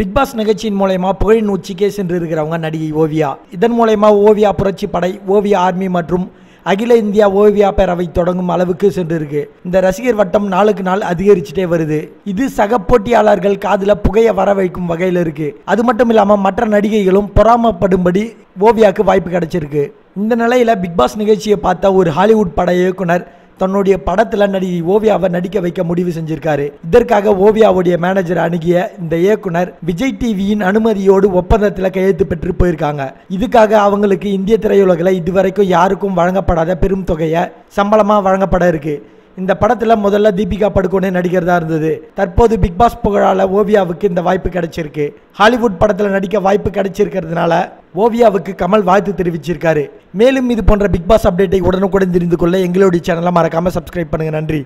Big pass நிகழ்ச்சியின் மூலயமா புகழின் உச்சிக்கே சென்று இருக்கிறவங்க நடிகை ஓவியா. இதன் மூலயமா ஓவியா புரட்சி படை ஓவியா ஆர்மி மற்றும் அகில இந்தியா ஓவியா பேரவை தொடங்கும் அளவுக்கு சென்றிருக்கு. இந்த ரசிகர் வட்டம் நாளுக்கு நாள் அதிகரிச்சுட்டே வருது. இது சக போட்டியாளர்கள் காதில் புகைய வர வைக்கும் வகையில் இருக்கு. அது மட்டும் இல்லாமல் மற்ற நடிகைகளும் பொறாமப்படும்படி ஓவியாக்கு வாய்ப்பு கிடைச்சிருக்கு. இந்த நிலையில பிக் பாஸ் நிகழ்ச்சியை பார்த்த ஒரு ஹாலிவுட் பட இயக்குனர் தன்னுடைய படத்தில் நடிகை ஓவியாவை நடிக்க வைக்க முடிவு செஞ்சிருக்காரு. இதற்காக ஓவியாவுடைய மேனேஜர் அணுகிய இந்த இயக்குனர் விஜய் டிவியின் அனுமதியோடு ஒப்பந்தத்தில் கையெழுத்து பெற்று போயிருக்காங்க. இதுக்காக அவங்களுக்கு இந்திய திரையுலகில் இதுவரைக்கும் யாருக்கும் வழங்கப்படாத பெரும் தொகையை சம்பளமாக வழங்கப்பட இருக்கு. இந்த படத்தில் முதல்ல தீபிகா படுகோனே நடிக்கிறதா இருந்தது. தற்போது பிக் பாஸ் புகழால ஓவியாவுக்கு இந்த வாய்ப்பு கிடைச்சிருக்கு. ஹாலிவுட் படத்தில் நடிக்க வாய்ப்பு கிடைச்சிருக்கிறதுனால ஓவியாவுக்கு கமல் வாழ்த்து தெரிவிச்சிருக்காரு. மேலும் இது போன்ற பிக் பாஸ் அப்டேட்டை உடனுக்குடன் தெரிந்து கொள்ள எங்களுடைய சேனலை மறக்காம சப்ஸ்கிரைப் பண்ணுங்க. நன்றி.